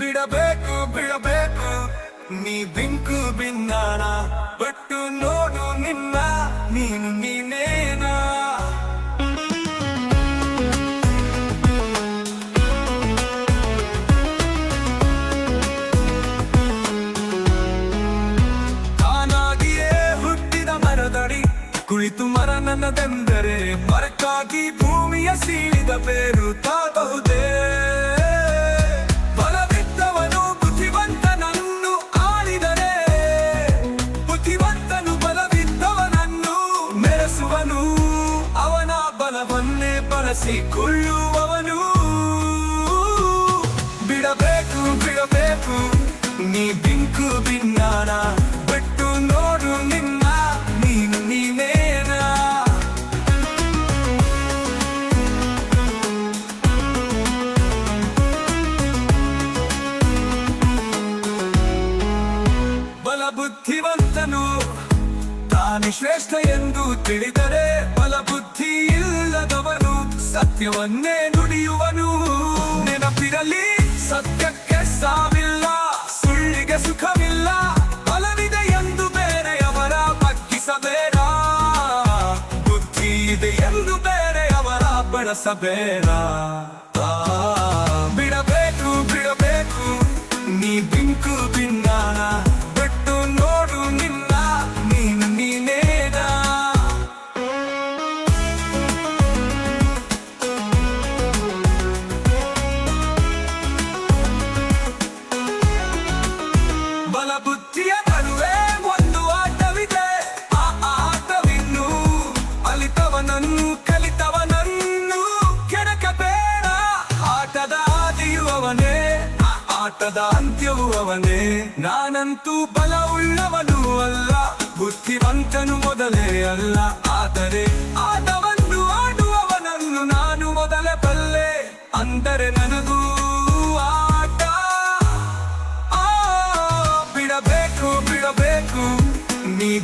ಬಿಡಬೇಕು ಬಿಡಬೇಕು. ನೀ ಬಿಂಕು ಬಿನ್ನಾಣ ಬಟ್ಟು ನೋಡು ನಿನ್ನ, ನೀನು ನೀನೇನ? ತಾನಾಗಿಯೇ ಹುಟ್ಟಿದ ಮರದಡಿ, ಕುಳಿತು ಮರ ನನ್ನದೆಂದರೆ, ಮರಕ್ಕಾಗಿ ಭೂಮಿಯ ಸೀಳಿದ ಬೇರು ತಾಬಹುದೇ ಬಲವನ್ನೇ ಬಳಸಿಕೊಳ್ಳುವವನು ಬಿಡಬೇಕು ಬಿಡಬೇಕು, ನೀ ಬಿಂಕು ಬಿನ್ನಾಣ ಬಿಟ್ಟು ನೋಡು ನಿನ್ನ ನೀನು ನೀನೇನಾ ಬಲ ಬುದ್ಧಿವಂತನು ತಾನೇ ಶ್ರೇಷ್ಠ ಎಂದು ತಿಳಿದರೆ ಸತ್ಯವನ್ನೇ ನುಡಿಯುವನು. ನೆನಪಿರಲಿ, ಸತ್ಯಕ್ಕೆ ಸಾವಿಲ್ಲ, ಸುಳ್ಳಿಗೆ ಸುಖವಿಲ್ಲ. ಬಲವಿದೆ ಎಂದು ಬೇರೆಯವರ ಬಗ್ಗಿಸಬೇಡ. ಬುದ್ಧಿ ಇದೆ ಎಂದು ಬೇರೆಯವರ ಬಳಸಬೇಡ. ಆಟದ ಅಂತ್ಯವು ಅವನೇ. ನಾನಂತೂ ಬಲ ಉಳ್ಳವನು ಅಲ್ಲ. ಬುದ್ಧಿವಂತನು ಮೊದಲೇ ಅಲ್ಲ. ಆದರೆ ಆಟವನ್ನು ಆಡುವವನನ್ನು ನಾನು ಮೊದಲೇ ಬಲ್ಲೆ. ಅಂದರೆ ನನಗೂ ಆಟ. ಆ, ಬಿಡಬೇಕು ಬಿಡಬೇಕು. ನೀ